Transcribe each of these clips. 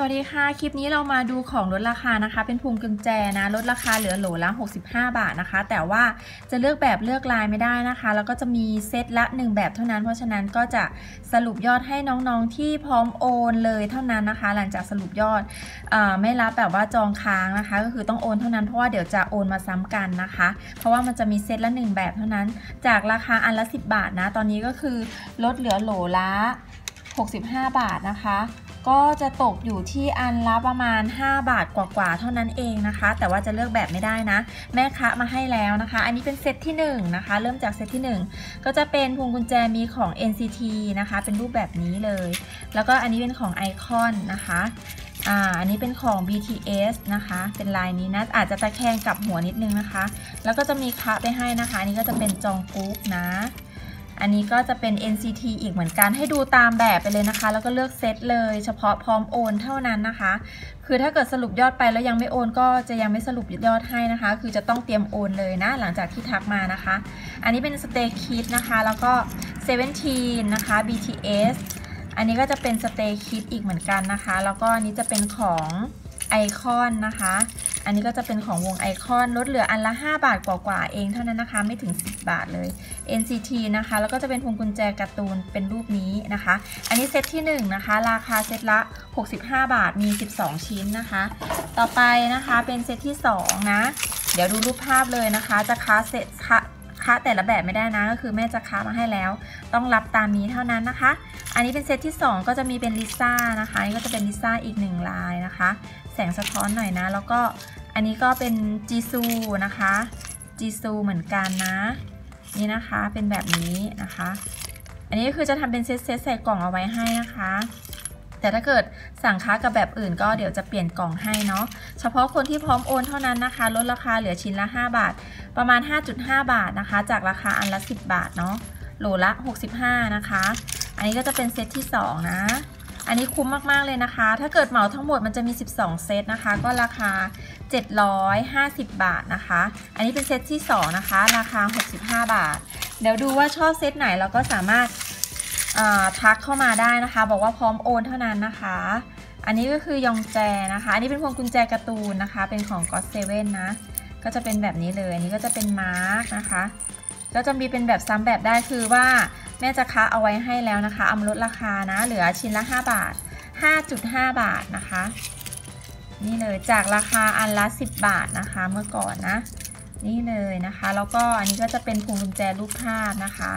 สวัสดีค่ะ คลิปนี้เรามาดูของลดราคานะคะ เป็นพวงกุญแจนะ ลดราคาเหลือโหลละ65 บาทนะคะ แต่ว่าจะเลือกแบบเลือกลายไม่ได้นะคะ แล้วก็จะมีเซตละ 1 แบบเท่านั้น เพราะฉะนั้นก็จะสรุปยอดให้น้องๆที่พร้อมโอนเลยเท่านั้นนะคะ หลังจากสรุปยอดอไม่รับแบบว่าจองค้างนะคะ ก็คือต้องโอนเท่านั้น เพราะว่าเดี๋ยวจะโอนมาซ้ำกันนะคะ เพราะว่ามันจะมีเซตละ 1 แบบเท่านั้น จากราคาอันละ 10 บาทนะ ตอนนี้ก็คือลดเหลือโหลละ65 บาทนะคะ ก็จะตกอยู่ที่อันละประมาณ 5 บาทกว่าๆเท่านั้นเองนะคะ แต่ว่าจะเลือกแบบไม่ได้นะ แม่ค้ามาให้แล้วนะคะ อันนี้เป็นเซตที่1นะคะ เริ่มจากเซตที่ 1 ก็จะเป็นพวงกุญแจมีของ NCT นะคะ เป็นรูปแบบนี้เลย แล้วก็อันนี้เป็นของไอคอนนะคะอ่าอันนี้เป็นของ BTS นะคะ เป็นลายนี้นะ อาจจะตะแคงกับหัวนิดนึงนะคะ แล้วก็จะมีคะไปให้นะคะ อันนี้ก็จะเป็นจองกุ๊กนะ อันนี้ก็จะเป็น NCT อีกเหมือนกันให้ดูตามแบบไปเลยนะคะ แล้วก็เลือกเซตเลยเฉพาะพร้อมโอนเท่านั้นนะคะ คือถ้าเกิดสรุปยอดไปแล้วยังไม่โอนก็จะยังไม่สรุปยอดให้นะคะ คือจะต้องเตรียมโอนเลยนะ หลังจากที่ทักมานะคะ อันนี้เป็นสเตคิดนะคะ แล้วก็17นะคะ BTS อันนี้ก็จะเป็นสเตคิดอีกเหมือนกันนะคะ แล้วก็อันนี้จะเป็นของ ไอคอนนะคะ อันนี้ก็จะเป็นของวงไอคอนลดเหลืออันละ 5 บาทกว่าๆเองเท่านั้นนะคะ ไม่ถึง 10 บาทเลย NCT นะคะ แล้วก็จะเป็นพวงกุญแจการ์ตูนเป็นรูปนี้นะคะ อันนี้เซตที่1นะคะ ราคาเซตละ 65 บาทมี 12 ชิ้นนะคะ ต่อไปนะคะเป็นเซตที่2นะ เดี๋ยวดูรูปภาพเลยนะคะ จะค้าเซต คะแต่ละแบบไม่ได้นะ ก็คือแม่จะค้ามาให้แล้ว ต้องรับตามนี้เท่านั้นนะคะ อันนี้เป็นเซตที่ 2 ก็จะมีเป็นลิซ่านะคะนี่ก็จะเป็นลิซ่าอีก 1 ลายนะคะ แสงสะท้อนหน่อยนะ แล้วก็อันนี้ก็เป็นจีซูนะคะจีซูเหมือนกันนะ นี่นะคะเป็นแบบนี้นะคะ อันนี้คือจะทำเป็นเซตเซตใส่กล่องเอาไว้ให้นะคะ แต่ถ้าเกิดสั่งค้ากับแบบอื่นก็เดี๋ยวจะเปลี่ยนกล่องให้เนาะ เฉพาะคนที่พร้อมโอนเท่านั้นนะคะ ลดราคาเหลือชิ้นละ 5 บาท ประมาณ 5.5 บาทนะคะ จากราคาอันละ 10 บาทเนาะ โหลละ 65 นะคะ อันนี้ก็จะเป็นเซตที่ 2 นะ อันนี้คุ้มมาก ๆ เลยนะคะ ถ้าเกิดเหมาทั้งหมดมันจะมี 12 เซตนะคะ ก็ราคา 750 บาทนะคะ อันนี้เป็นเซตที่ 2 นะคะ ราคา 65 บาท เดี๋ยวดูว่าชอบเซตไหนเราก็สามารถ ทักเข้ามาได้นะคะ บอกว่าพร้อมโอนเท่านั้นนะคะ อันนี้ก็คือยองแจนะคะ อันนี้เป็นพวงกุญแจการ์ตูนนะคะ เป็นของ God Seven นะ ก็จะเป็นแบบนี้เลย อันนี้ก็จะเป็นมาร์กนะคะ ก็จะมีเป็นแบบซ้ำแบบได้คือว่าแม่จะคะเอาไว้ให้แล้วนะคะเอามาลดราคานะ เหลือชิ้นละ 5 บาท 5.5 บาทนะคะ นี่เลยจากราคาอันละ 10 บาทนะคะเมื่อก่อนนะ นี่เลยนะคะ แล้วก็อันนี้ก็จะเป็นพวงกุญแจรูปภาพนะคะ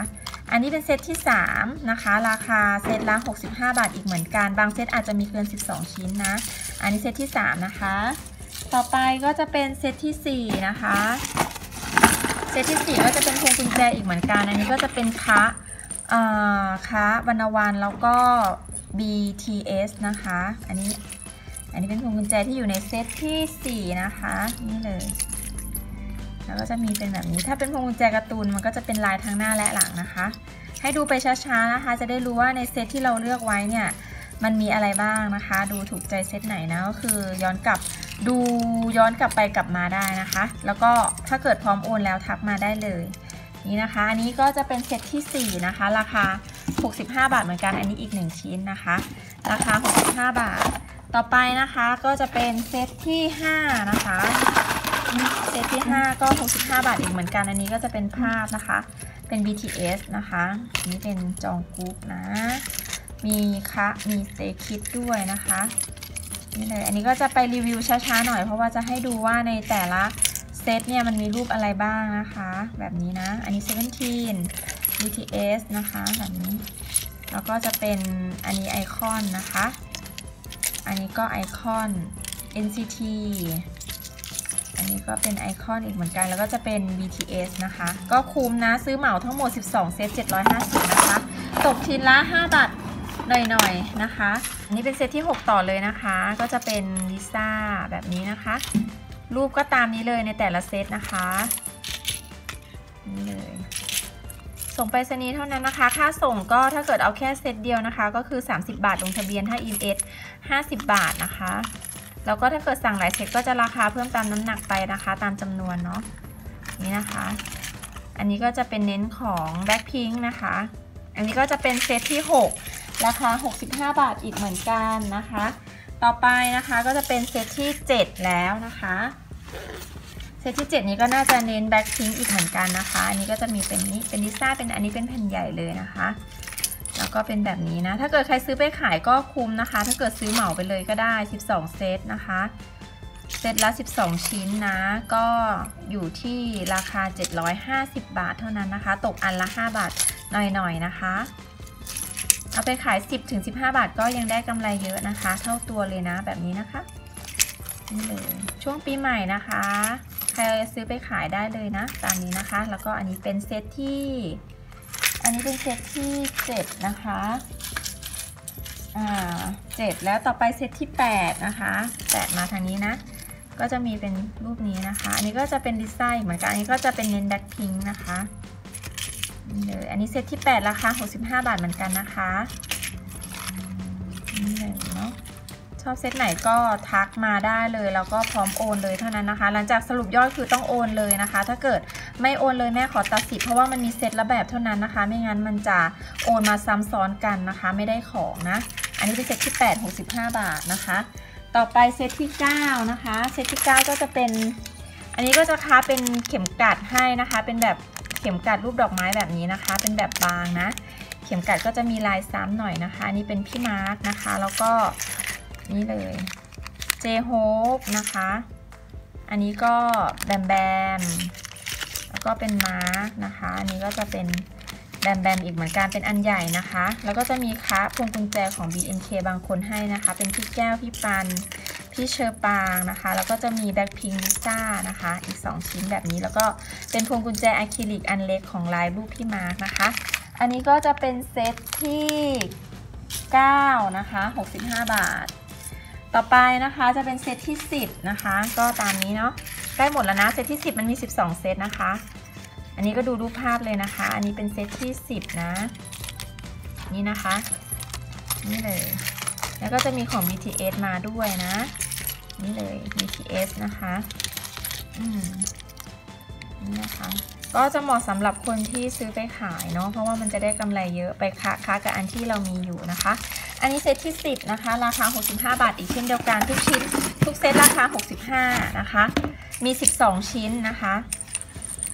อันนี้เป็นเซตที่ 3 นะคะ ราคาเซตละ65 บาทอีกเหมือนกัน บางเซตอาจจะมีเกิน 12 ชิ้นนะ อันนี้เซตที่ 3 นะคะ ต่อไปก็จะเป็นเซตที่ 4 นะคะ เซตที่ 4 ก็จะเป็นพวงกุญแจอีกเหมือนกัน อันนี้ก็จะเป็นคะคะวรรณวันแล้วก็ BTS นะคะ อันนี้ อันนี้เป็นพวงกุญแจที่อยู่ในเซตที่ 4 นะคะ นี่เลย แล้วก็จะมีเป็นแบบนี้ ถ้าเป็นพวงกุญแจการ์ตูนมันก็จะเป็นลายทั้งหน้าและหลังนะคะ ให้ดูไปช้าๆนะคะ จะได้รู้ว่าในเซตที่เราเลือกไว้เนี่ยมันมีอะไรบ้างนะคะ ดูถูกใจเซตไหนนะก็คือย้อนกลับดูย้อนกลับไปกลับมาได้นะคะ แล้วก็ถ้าเกิดพร้อมโอนแล้วทักมาได้เลยนี่นะคะอันนี้ก็จะเป็นเซตที่ 4 นะคะ ราคา 65 บาทเหมือนกันอันนี้อีก 1 ชิ้นนะคะ ราคา 65 บาท ต่อไปนะคะก็จะเป็นเซตที่ 5 นะคะ เซตที่ 5 ก็ 65 บาทอีกเหมือนกันอันนี้ก็จะเป็นภาพนะคะ เป็น BTS นะคะนี่เป็นจองกุ๊กนะ มีคะมีสเตคิดด้วยนะคะนี่เลยอันนี้ก็จะไปรีวิวช้าๆหน่อยเพราะว่าจะให้ดูว่าในแต่ละเซตเนี่ยมันมีรูปอะไรบ้างนะคะ แบบนี้นะ อันนี้ 17 BTS นะคะแบบนี้ แล้วก็จะเป็นอันนี้ไอคอนนะคะ อันนี้ก็ไอคอน NCT อันนี้ก็เป็นไอคอนอีกเหมือนกัน แล้วก็จะเป็น BTS นะคะ ก็คุ้มนะซื้อเหมาทั้งหมด 12 เซต 750 นะคะ ตกชิ้นละ 5 บาทหน่อยๆนะคะ อันนี้เป็นเซตที่ 6 ต่อเลยนะคะ ก็จะเป็นลิซ่าแบบนี้นะคะ รูปก็ตามนี้เลยในแต่ละเซตนะคะนี่เลยส่งไปรษณีย์เท่านั้นนะคะ ค่าส่งก็ถ้าเกิดเอาแค่เซตเดียวนะคะ ก็คือ 30 บาทลงทะเบียนถ้า EMS 50 บาทนะคะ แล้วก็ถ้าเกิดสั่งหลายเซตก็จะราคาเพิ่มตามน้ำหนักไปนะคะ ตามจำนวนเนาะนี่นะคะ อันนี้ก็จะเป็นเน้นของ Blackpink นะคะ อันนี้ก็จะเป็นเซตที่ 6 ราคา 65 บาทอีกเหมือนกันนะคะ ต่อไปนะคะก็จะเป็นเซตที่ 7 แล้วนะคะเซตที่ 7 นี้ก็น่าจะเน้นแบ็คพิงอีกเหมือนกันนะคะ อันนี้ก็จะมีเป็นนี้เป็นลิซ่าเป็นอันนี้เป็นแผ่นใหญ่เลยนะคะ แล้วก็เป็นแบบนี้นะ ถ้าเกิดใครซื้อไปขายก็คุ้มนะคะ ถ้าเกิดซื้อเหมาไปเลยก็ได้ 12 เซตนะคะ เซตละ 12 ชิ้นนะ ก็อยู่ที่ราคา 750 บาทเท่านั้นนะคะ ตกอันละ 5 บาทหน่อยๆนะคะ เอาไปขาย 10-15 บาทก็ยังได้กำไรเยอะนะคะ เท่าตัวเลยนะแบบนี้นะคะนี่เลยช่วงปีใหม่นะคะ ใครซื้อไปขายได้เลยนะ ตามนี้นะคะ แล้วก็อันนี้เป็นเซตที่ อันนี้เป็นเซตที่7นะคะอ่าเจ็ดแล้วต่อไปเซตที่8นะคะแปดมาทางนี้นะ ก็จะมีเป็นรูปนี้นะคะ อันนี้ก็จะเป็นดีไซน์เหมือนกัน อันนี้ก็จะเป็นเน้นแบ็คพิงนะคะนี่เลยอันนี้เซตที่8ราคา65 บาทเหมือนกันนะคะนี่เลยเนาะ ชอบเซตไหนก็ทักมาได้เลยแล้วก็พร้อมโอนเลยเท่านั้นนะคะ หลังจากสรุปยอดคือต้องโอนเลยนะคะ ถ้าเกิดไม่โอนเลยแม่ขอตัดสิทธิ์เพราะว่ามันมีเซตละแบบเท่านั้นนะคะ ไม่งั้นมันจะโอนมาซ้ำซ้อนกันนะคะ ไม่ได้ของนะ อันนี้เป็นเซตที่ 8 65 บาทนะคะ ต่อไปเซตที่ 9 นะคะ เซตที่ 9 ก็จะเป็น อันนี้ก็จะค้าเป็นเข็มกัดให้นะคะ เป็นแบบเข็มกัดรูปดอกไม้แบบนี้นะคะ เป็นแบบบางนะ เข็มกัดก็จะมีลายซ้ำหน่อยนะคะ อันนี้เป็นพี่มาร์กนะคะ แล้วก็ นี่เลยเจโฮปนะคะ อันนี้ก็แบมแบม แล้วก็เป็นมาร์กนะคะ อันนี้ก็จะเป็นแบมแบมอีกเหมือนกันเป็นอันใหญ่นะคะ แล้วก็จะมีค้าพวงกุญแจของ BNK บางคนให้นะคะ เป็นพี่แก้วพี่ปันพี่เชอร์ปางนะคะ แล้วก็จะมีแบ็คพิงลิซ่านะคะ อีก 2 ชิ้นแบบนี้ แล้วก็เป็นพวงกุญแจอะคริลิกอันเล็กของลายรูปพี่มาร์กนะคะ อันนี้ก็จะเป็นเซตที่ 9 นะคะ 65 บาท ต่อไปนะคะจะเป็นเซตที่ 10 นะคะ ก็ตามนี้เนาะใกล้หมดแล้วนะเซตที่ 10 มันมี 12 เซตนะคะ อันนี้ก็ดูรูปภาพเลยนะคะ อันนี้เป็นเซตที่ 10 นะ นี่นะคะ นี่เลย แล้วก็จะมีของ BTS มาด้วยนะ นี่เลย BTS นะคะ อืมนี่นะคะ ก็จะเหมาะสำหรับคนที่ซื้อไปขายเนาะเพราะว่ามันจะได้กำไรเยอะไปค้าค้ากับอันที่เรามีอยู่นะคะ อันนี้เซตที่ 10นะคะ ราคา 65 บาท อีกเช่นเดียวกันทุกชิ้น ทุกเซตราคา 65 นะคะ มี 12 ชิ้นนะคะ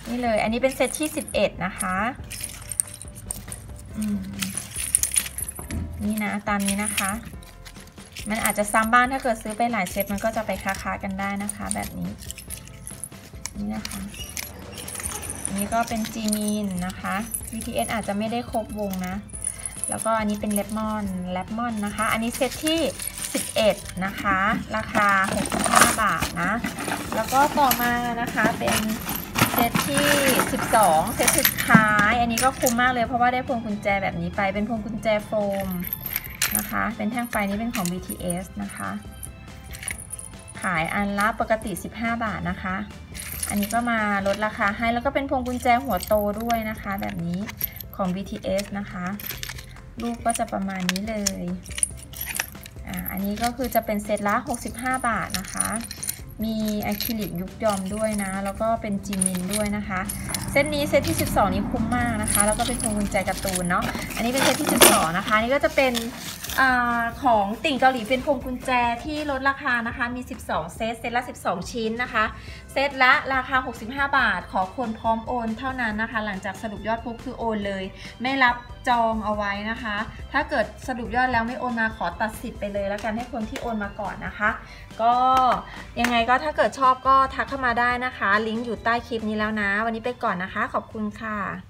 นี่เลยอันนี้เป็นเซตที่ 11 นะคะนี่นะตามนี้นะคะ มันอาจจะซ้ำบ้านถ้าเกิดซื้อไปหลายเซตมันก็จะไปค้าๆกันได้นะคะ แบบนี้ นี่นะคะ อันนี้ก็เป็นจีมีนนะคะ BTS อาจจะไม่ได้ครบวงนะ แล้วก็อันนี้เป็นเลมอนเลมอนนะคะ อันนี้เซตที่ 11 นะคะ ราคา 65 บาทนะ แล้วก็ต่อมานะคะเป็นเซตที่ 12 เซตสุดท้าย อันนี้ก็คุ้มมากเลยเพราะว่าได้พวงกุญแจแบบนี้ไป เป็นพวงกุญแจโฟมนะคะ เป็นแท่งไฟนี้เป็นของ BTS นะคะ ขายอันละปกติ 15 บาทนะคะ อันนี้ก็มาลดราคาให้แล้วก็เป็นพวงกุญแจหัวโตด้วยนะคะ แบบนี้ของ BTS นะคะรูปก็จะประมาณนี้เลยอ่าอันนี้ก็คือจะเป็นเซตละ 65 บาทนะคะ มีอะคริลิกยุกยอมด้วยนะ แล้วก็เป็นจีมินด้วยนะคะ เซตนี้เซตที่ 12 นี้คุ้มมากนะคะ แล้วก็เป็นพวงกุญแจการ์ตูนเนาะ อันนี้เป็นเซตที่ 12 นะคะ อันนี่ก็จะเป็น อของติ่งเกาหลีเป็นพวงกุญแจที่ลดราคานะคะมี 12 เซตเซตละ 12 ชิ้นนะคะ เซตละราคา 65 บาท ขอคนพร้อมโอนเท่านั้นนะคะ หลังจากสรุปยอดปุ๊บคือโอนเลย ไม่รับจองเอาไว้นะคะ ถ้าเกิดสรุปยอดแล้วไม่โอนมาขอตัดสิทธิ์ไปเลยแล้วกันให้คนที่โอนมาก่อนนะคะ ก็ยังไงก็ถ้าเกิดชอบก็ทักเข้ามาได้นะคะ ลิงก์อยู่ใต้คลิปนี้แล้วนะ วันนี้ไปก่อนนะคะ ขอบคุณค่ะ